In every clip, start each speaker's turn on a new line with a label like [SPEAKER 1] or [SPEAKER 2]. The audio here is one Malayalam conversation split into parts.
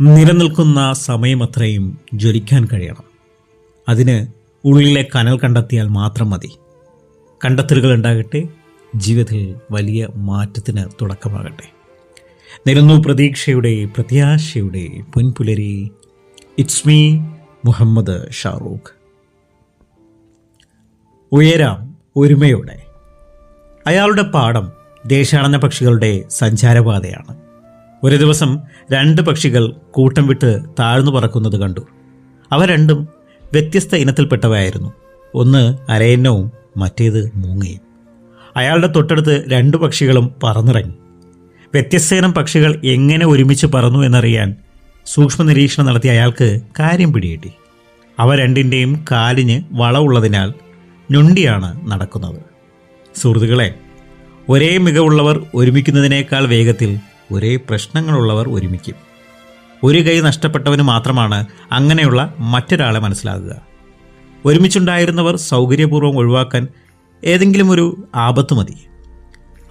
[SPEAKER 1] നിലനിൽക്കുന്ന സമയമത്രയും ജ്വലിക്കാൻ കഴിയണം. അതിന് ഉള്ളിലെ കനൽ കണ്ടെത്തിയാൽ മാത്രം മതി. കണ്ടെത്തലുകൾ ഉണ്ടാകട്ടെ ജീവിതത്തിൽ വലിയ മാറ്റത്തിന് തുടക്കമാകട്ടെ. നിരന്നു പ്രതീക്ഷയുടെ പ്രത്യാശയുടെ പൊൻപുലരി ഇറ്റ്സ് മീ മുഹമ്മദ് ഷാറൂഖ്. ഉയരാം ഒരുമയോടെ. അയാളുടെ പാഠം ദേശാടന പക്ഷികളുടെ സഞ്ചാരപാതയാണ്. ഒരു ദിവസം രണ്ട് പക്ഷികൾ കൂട്ടം വിട്ട് താഴ്ന്നു പറക്കുന്നത് കണ്ടു. അവ രണ്ടും വ്യത്യസ്ത ഇനത്തിൽപ്പെട്ടവയായിരുന്നു. ഒന്ന് അരയന്നവും മറ്റേത് മൂങ്ങയും. അയാളുടെ തൊട്ടടുത്ത് രണ്ട് പക്ഷികളും പറന്നിറങ്ങി. വ്യത്യസ്ത ഇനം പക്ഷികൾ എങ്ങനെ ഒരുമിച്ച് പറന്നു എന്നറിയാൻ സൂക്ഷ്മ നിരീക്ഷണം നടത്തിയ അയാൾക്ക് കാര്യം പിടികിട്ടി. അവ രണ്ടിന്റെയും കാലിന് വളവുള്ളതിനാൽ ഞൊണ്ടിയാണ് നടക്കുന്നത്. സുഹൃത്തുക്കളെ ഒരേ മികവുള്ളവർ ഒരുമിക്കുന്നതിനേക്കാൾ വേഗത്തിൽ ഒരേ പ്രശ്നങ്ങളുള്ളവർ ഒരുമിക്കും. ഒരു കൈ നഷ്ടപ്പെട്ടവന് മാത്രമാണ് അങ്ങനെയുള്ള മറ്റൊരാളെ മനസ്സിലാകുക. ഒരുമിച്ചുണ്ടായിരുന്നവർ സൗകര്യപൂർവം ഒഴിവാക്കാൻ ഏതെങ്കിലും ഒരു ആപത്ത് മതി.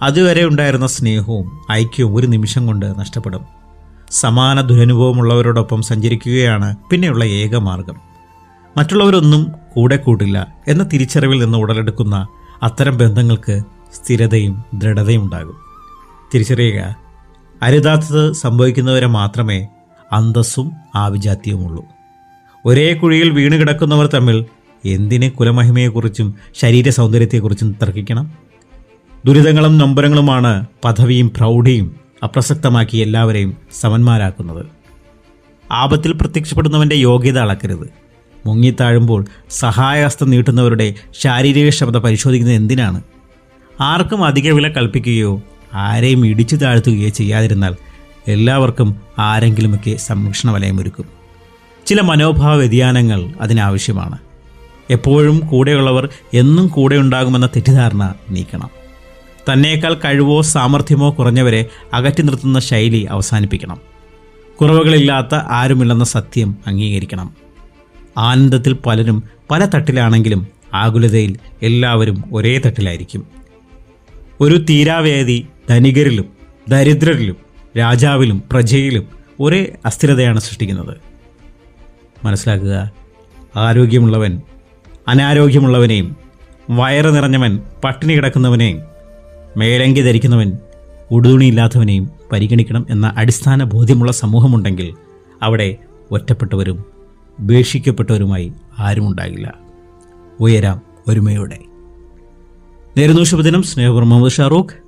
[SPEAKER 1] അതുവരെ ഉണ്ടായിരുന്ന സ്നേഹവും ഐക്യവും ഒരു നിമിഷം കൊണ്ട് നഷ്ടപ്പെടും. സമാന ദുരനുഭവമുള്ളവരോടൊപ്പം സഞ്ചരിക്കുകയാണ് പിന്നെയുള്ള ഏക മാർഗം. മറ്റുള്ളവരൊന്നും കൂടെ കൂട്ടില്ല എന്ന തിരിച്ചറിവിൽ നിന്ന് ഉടലെടുക്കുന്ന അത്തരം ബന്ധങ്ങൾക്ക് സ്ഥിരതയും ദൃഢതയും ഉണ്ടാകും. തിരിച്ചറിയുക അരുതാത്തത് സംഭവിക്കുന്നവരെ മാത്രമേ അന്തസ്സും ആഭിജാത്യവുമുള്ളൂ. ഒരേ കുഴിയിൽ വീണ് കിടക്കുന്നവർ തമ്മിൽ എന്തിന് കുലമഹിമയെക്കുറിച്ചും ശരീര സൗന്ദര്യത്തെക്കുറിച്ചും തർക്കിക്കണം? ദുരിതങ്ങളും നൊമ്പരങ്ങളുമാണ് പദവിയും പ്രൗഢിയും അപ്രസക്തമാക്കി എല്ലാവരെയും സമന്മാരാക്കുന്നത്. ആപത്തിൽ പ്രത്യക്ഷപ്പെടുന്നവന്റെ യോഗ്യത അളക്കരുത്. മുങ്ങിത്താഴുമ്പോൾ സഹായഹസ്തം നീട്ടുന്നവരുടെ ശാരീരിക ക്ഷമത പരിശോധിക്കുന്നത് എന്തിനാണ്? ആർക്കും അധിക വില കൽപ്പിക്കുകയോ ആരെയും ഇടിച്ചു താഴ്ത്തുകയോ ചെയ്യാതിരുന്നാൽ എല്ലാവർക്കും ആരെങ്കിലുമൊക്കെ സംരക്ഷണ വലയമൊരുക്കും ചില മനോഭാവ വ്യതിയാനങ്ങൾ അതിനാവശ്യമാണ്. എപ്പോഴും കൂടെയുള്ളവർ എന്നും കൂടെ ഉണ്ടാകുമെന്ന തെറ്റിദ്ധാരണ നീക്കണം. തന്നേക്കാൾ കഴിവോ സാമർഥ്യമോ കുറഞ്ഞവരെ അകറ്റി നിർത്തുന്ന ശൈലി അവസാനിപ്പിക്കണം. കുറവുകളില്ലാത്ത ആരുമില്ലെന്ന സത്യം അംഗീകരിക്കണം. ആനന്ദത്തിൽ പലരും പല തട്ടിലാണെങ്കിലും ആകുലതയിൽ എല്ലാവരും ഒരേ തട്ടിലായിരിക്കും. ഒരു തീരാവേദി ധനികരിലും ദരിദ്രരിലും രാജാവിലും പ്രജയിലും ഒരേ അസ്ഥിരതയാണ് സൃഷ്ടിക്കുന്നത്. മനസ്സിലാക്കുക? ആരോഗ്യമുള്ളവൻ അനാരോഗ്യമുള്ളവനെയും വയറ് നിറഞ്ഞവൻ പട്ടിണി കിടക്കുന്നവനെയും മേലങ്കി ധരിക്കുന്നവൻ ഉടുതുണിയില്ലാത്തവനെയും പരിഗണിക്കണം എന്ന അടിസ്ഥാന ബോധ്യമുള്ള സമൂഹമുണ്ടെങ്കിൽ അവിടെ ഒറ്റപ്പെട്ടവരും ഉപേക്ഷിക്കപ്പെട്ടവരുമായി ആരുമുണ്ടാകില്ല. ഉയരാം ഒരുമയോടെ. നേരുന്നു ശുഭദിനം മുഹമ്മദ് ഷാറൂഖ്.